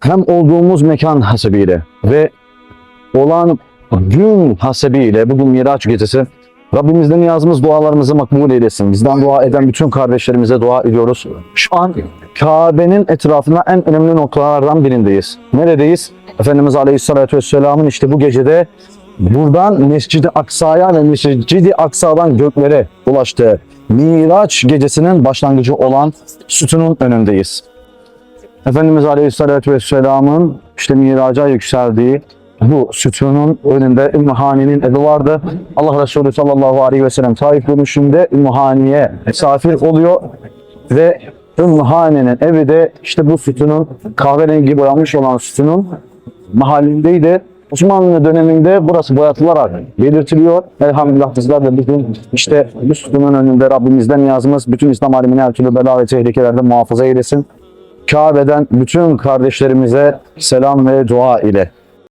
hem olduğumuz mekan hasebiyle ve olan gün hasebiyle bugün Miraç gecesi Rabbimizden niyazımız dualarımızı makbul eylesin. Bizden dua eden bütün kardeşlerimize dua ediyoruz. Şu an Kabe'nin etrafında en önemli noktalardan birindeyiz. Neredeyiz? Efendimiz Aleyhisselatü Vesselam'ın işte bu gecede buradan Mescid-i Aksa'ya ve Mescid-i Aksa'dan göklere ulaştığı Miraç gecesinin başlangıcı olan sütunun önündeyiz. Efendimiz Aleyhisselatü Vesselam'ın işte miraca yükseldiği bu sütunun önünde Ümmühani'nin evi vardı. Allah Resulü sallallahu aleyhi ve sellem Taif dönüşünde Ümmühani'ye misafir oluyor ve Ümmühani'nin evi de işte bu sütunun kahverengi boyanmış olan sütunun mahallindeydi. Osmanlı döneminde burası boyatılarak belirtiliyor. Elhamdülillah bizler de bugün işte bu sütunun önünde Rabbimizden niyazımız bütün İslam alemini her türlü bela ve tehlikelerden muhafaza eylesin. Kabe'den bütün kardeşlerimize selam ve dua ile